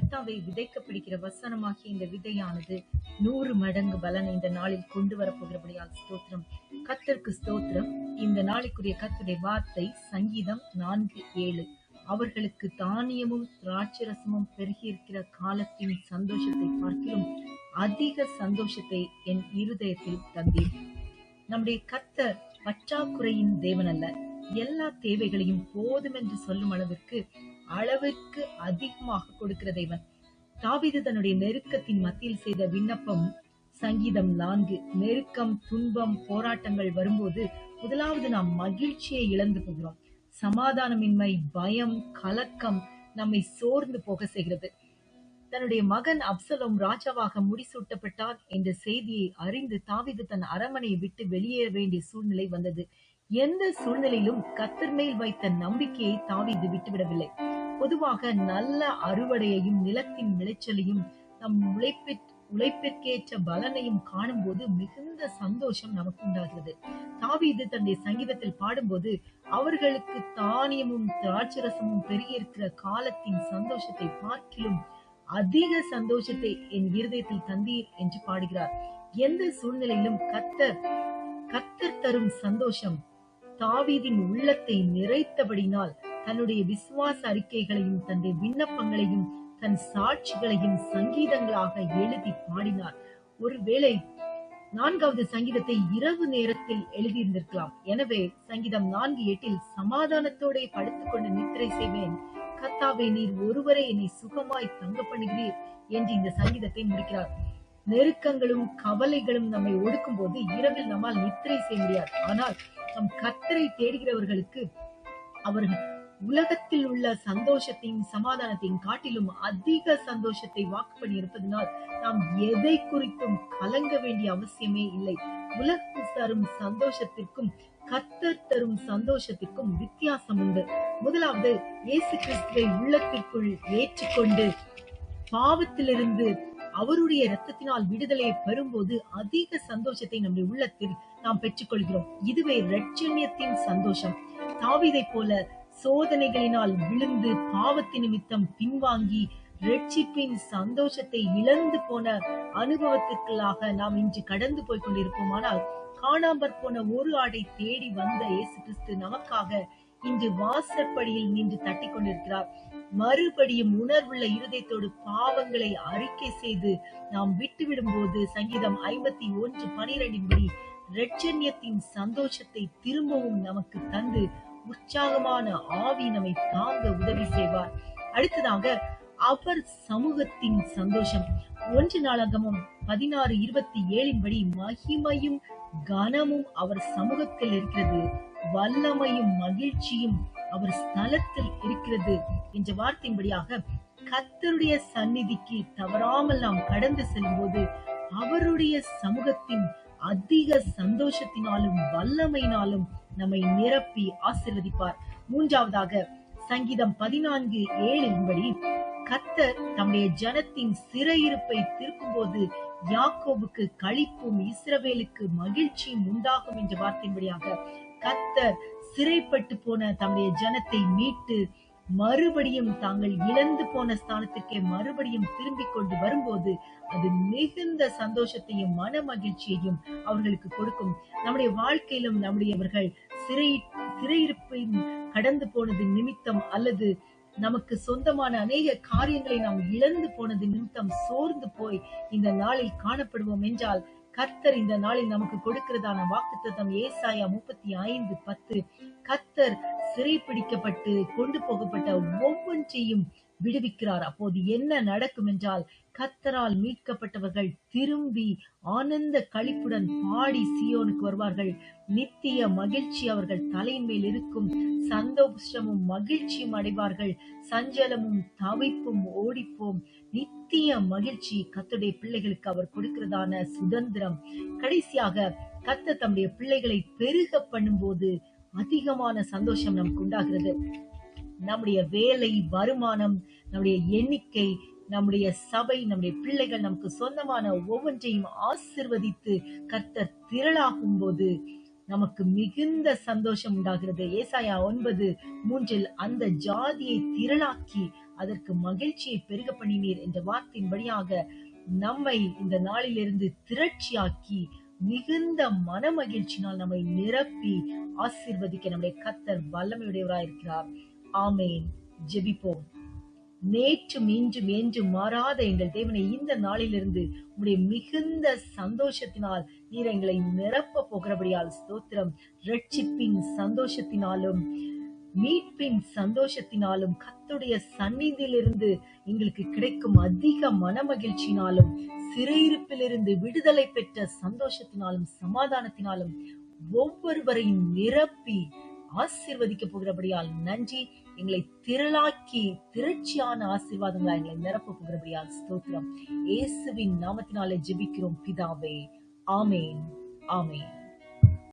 கத்தாவை விதைக்க பிடிக்கிற வசனமாகிய இந்த விதையானது நூறு மடங்கு பலன் இந்த நாளில் கொண்டு வரப்போகிறபடியால் ஸ்தோத்திரம். கத்தருக்கு ஸ்தோத்திரம். இந்த நாளைக்குரிய கத்துடைய வார்த்தை சங்கீதம் நான்கு ஏழு. அவர்களுக்கு தானியமும் திராட்சரசமும் பெருகியிருக்கிற காலத்தின் சந்தோஷத்தை பார்க்கிலும் அதிக சந்தோஷத்தை என் இருதயத்தில் தந்தீர். நம்முடைய கத்தர் பற்றாக்குறையின் தேவன் அல்ல. எல்லா தேவைகளையும் போதும் என்று சொல்லும் அளவிற்கு அளவிற்கு அதிகமாக கொடுக்கிற தேவன். தாவிது தன்னுடைய நெருக்கத்தின் மத்தியில் செய்த விண்ணப்பம் சங்கீதம் நான்கு. நெருக்கம் துன்பம் போராட்டங்கள் வரும்போது முதலாவது நாம் மகிழ்ச்சியை இழந்து போகிறோம். சமாதானமின்மை பயம் கலக்கம் நம்மை சோர்ந்து போக செய்கிறது. தன்னுடைய மகன் அப்சலோம் ராஜாவாக முடிசூட்டப்பட்டார் என்ற செய்தியை அறிந்து தாவீது தன் அரமனையை விட்டு வெளியேற வேண்டிய சூழ்நிலை வந்தது. எந்த சூழ்நிலையிலும் கத்தர் மேல் வைத்த நம்பிக்கையை தாவிது விட்டுவிடவில்லை. பொதுவாக நல்ல அறுவடையையும் நிலத்தின் விளைச்சலையும் நம் உழைப்பிற் உழைப்பிற்கேற்ற பலனையும் காணும்போது மிகுந்த சந்தோஷம் நமக்கு உண்டாகிறது தாவீது தன்னுடைய சங்கீதத்தில் பாடும்போது அவர்களுக்கு தானியமும் திராட்சரசமும் பெருகியிருக்கிற காலத்தின் சந்தோஷத்தை பார்க்கிலும் அதிக சந்தோஷத்தை என் இருதயத்தில் தந்தீர் என்று பாடுகிறார். எந்த சூழ்நிலையிலும் கத்தர் கத்தர் தரும் சந்தோஷம் தாவீதின் உள்ளத்தை நிறைத்தபடினால் தன்னுடைய விசுவாச அறிக்கைகளையும் தன்னுடைய விண்ணப்பங்களையும் தன் சாட்சிகளையும் சங்கீதங்களாக எழுதி பாடினார். ஒருவேளை நான்காவது சங்கீதத்தை இரவு நேரத்தில் எழுதியிருந்திருக்கலாம். எனவே சங்கீதம் நான்கு எட்டில் சமாதானத்தோட படுத்துக்கொண்டு நித்திரை செய்வேன். கத்தாவே நீர் ஒருவரை என்னை சுகமாய் தங்க பண்ணுகிறீர் என்று இந்த சங்கீதத்தை முடிக்கிறார். நெருக்கங்களும் கவலைகளும் நம்மை ஒடுக்கும் போது இரவில் நம்மால் நித்திரை செய்ய முடியாது. ஆனால் நம் கத்தரை தேடுகிறவர்களுக்கு அவர்கள் உலகத்தில் உள்ள சந்தோஷத்தையும் சமாதானத்தையும் காட்டிலும் அதிக சந்தோஷத்தை வாக்கு பண்ணி இருப்பதனால் நாம் எதை குறித்தும் கலங்க வேண்டிய அவசியமே இல்லை. உலகம் தரும் சந்தோஷத்திற்கும் கத்தர் தரும் சந்தோஷத்திற்கும் வித்தியாசம் உண்டு. முதலாவது இயேசு கிறிஸ்துவை உள்ளத்திற்குள் ஏற்றுக்கொண்டு பாவத்திலிருந்து அவருடைய ரத்தத்தினால் விடுதலையை பெறும்போது அதிக சந்தோஷத்தை நம்முடைய உள்ளத்தில் நாம் பெற்றுக்கொள்கிறோம். இதுவே ரட்சண்யத்தின் சந்தோஷம். தாவிதை போல சோதனைகளினால் விழுந்து பாவத்து நிமித்தம் பின்வாங்கி ரட்சிப்பின் சந்தோஷத்தை இழந்து போன அனுபவத்திற்குள்ளாக நாம் இன்று கடந்து போய் கொண்டிருப்போம். ஆனால் காணாமற் போன ஒரு ஆடை தேடி வந்த இயேசு கிறிஸ்து நமக்காக இன்று வாசற்படியில் நின்று தட்டி கொண்டிருக்கிறார். மறுபடியும் உணர்வுள்ள இருதயத்தோடு பாவங்களை அறிக்கை செய்து நாம் விட்டுவிடும் போது சங்கீதம் ஐம்பத்தி ஒன்று பனிரெண்டின் படி ரட்சண்யத்தின் சந்தோஷத்தை திரும்பவும் நமக்கு தந்து உற்சாகமான ஆவி நம்மை தாங்க உதவி செய்வார். அடுத்ததாக அவர் சமூகத்தின் சந்தோஷம். ஒன்று நாளாகமும் பதினாறு இருபத்தி ஏழின் படி மகிமையும் கனமும் அவர் சமூகத்தில் இருக்கிறது. வல்லமையும் மகிழ்ச்சியும் அவர் ஸ்தலத்தில் இருக்கிறது என்ற வார்த்தையின்படியாக கத்தருடைய சந்நிதிக்கு தவறாமல் நாம் கடந்து செல்லும் போது அவருடைய சமூகத்தின் அதிக சந்தோஷத்தினாலும் வல்லமையினாலும் நம்மை நிரப்பி ஆசிர்வதிப்பார். மூன்றாவதாக சங்கீதம் பதினான்கு ஏழின்படி கத்தர் தம்முடைய ஜனத்தின் சிறையிருப்பை திருப்பும் போது யாக்கோவுக்கு களிப்பும் இஸ்ரவேலுக்கு மகிழ்ச்சியும் உண்டாகும் என்ற வார்த்தையின்படியாக கத்தர் சிறைப்பட்டு போன தம்முடைய ஜனத்தை மீட்டு மறுபடியும் தாங்கள் இழந்து போன ஸ்தானத்திற்கே மறுபடியும் திரும்பிக் கொண்டு வரும்போது அது மிகுந்த சந்தோஷத்தையும் மன மகிழ்ச்சியையும் அவர்களுக்கு கொடுக்கும். நம்முடைய வாழ்க்கையிலும் நம்முடையவர்கள் சிறை சிறையிருப்பையும் கடந்து போனது நிமித்தம் அல்லது நமக்கு சொந்தமான அநேக காரியங்களை நாம் இழந்து போனது நிமித்தம் சோர்ந்து போய் இந்த நாளில் காணப்படுவோம் என்றால் கர்த்தர் இந்த நாளில் நமக்கு கொடுக்கிறதான வாக்குத்தத்தம் ஏசாயா முப்பத்தி ஐந்து பத்து. கர்த்தர் சிறைப்பிடிக்கப்பட்டு கொண்டு போகப்பட்ட ஒவ்வொன்றையும் விடுவிக்கிறார். அப்போது என்ன நடக்கும் என்றால் கத்தரால் மீட்கப்பட்டவர்கள் திரும்பி ஆனந்த களிப்புடன் பாடி சியோனுக்கு வருவார்கள். நித்திய மகிழ்ச்சி அவர்கள் தலையின் மேல் இருக்கும். சந்தோஷமும் மகிழ்ச்சியும் அடைவார்கள். சஞ்சலமும் தவிப்பும் ஓடிப்போம். நித்திய மகிழ்ச்சி கத்துடைய பிள்ளைகளுக்கு அவர் கொடுக்கிறதான சுதந்திரம். கடைசியாக கத்த தம்முடைய பிள்ளைகளை பெருக பண்ணும்போது அதிகமான சந்தோஷம் நமக்கு உண்டாகிறது. நம்முடைய வேலை வருமானம் நம்முடைய எண்ணிக்கை நம்முடைய சபை நம்முடைய பிள்ளைகள் நமக்கு சொந்தமான ஒவ்வொன்றையும் ஆசிர்வதித்து கர்த்தர் திரளாகும் போது நமக்கு மிகுந்த சந்தோஷம் உண்டாகிறது. ஏசாயா ஒன்பது மூன்றில் அந்த ஜாதியை திரளாக்கி அதற்கு மகிழ்ச்சியை பெருக பண்ணினீர் என்ற வார்த்தையின்படியாக நம்மை இந்த நாளிலிருந்து திரட்சியாக்கி மிகுந்த மன மகிழ்ச்சியினால் நம்மை நிரப்பி ஆசிர்வதிக்க நம்முடைய கத்தர் வல்லமையுடையவராயிருக்கிறார். ஆமேன். ஜெபிப்போம். நேற்றும் இன்றும் என்றும் மாறாத எங்கள் தேவனை இந்த நாளிலிருந்து உடைய மிகுந்த சந்தோஷத்தினால் நீர் எங்களை நிரப்ப போகிறபடியால் ஸ்தோத்திரம். ரட்சிப்பின் சந்தோஷத்தினாலும் மீட்பின் சந்தோஷத்தினாலும் கத்துடைய சந்நிதியிலிருந்து எங்களுக்கு கிடைக்கும் அதிக மனமகிழ்ச்சியினாலும் சிறையிருப்பிலிருந்து விடுதலை பெற்ற சந்தோஷத்தினாலும் சமாதானத்தினாலும் ஒவ்வொருவரையும் நிரப்பி ஆசீர்வதிக்க போகிறபடியால் நன்றி. எங்களை திரளாக்கி திரட்சியான ஆசீர்வாதங்களா எங்களை நிரப்ப போகிறபடியால் ஸ்தோத்திரம். இயேசுவின் நாமத்தினாலே ஜெபிக்கிறோம் பிதாவே. ஆமேன். ஆமேன்.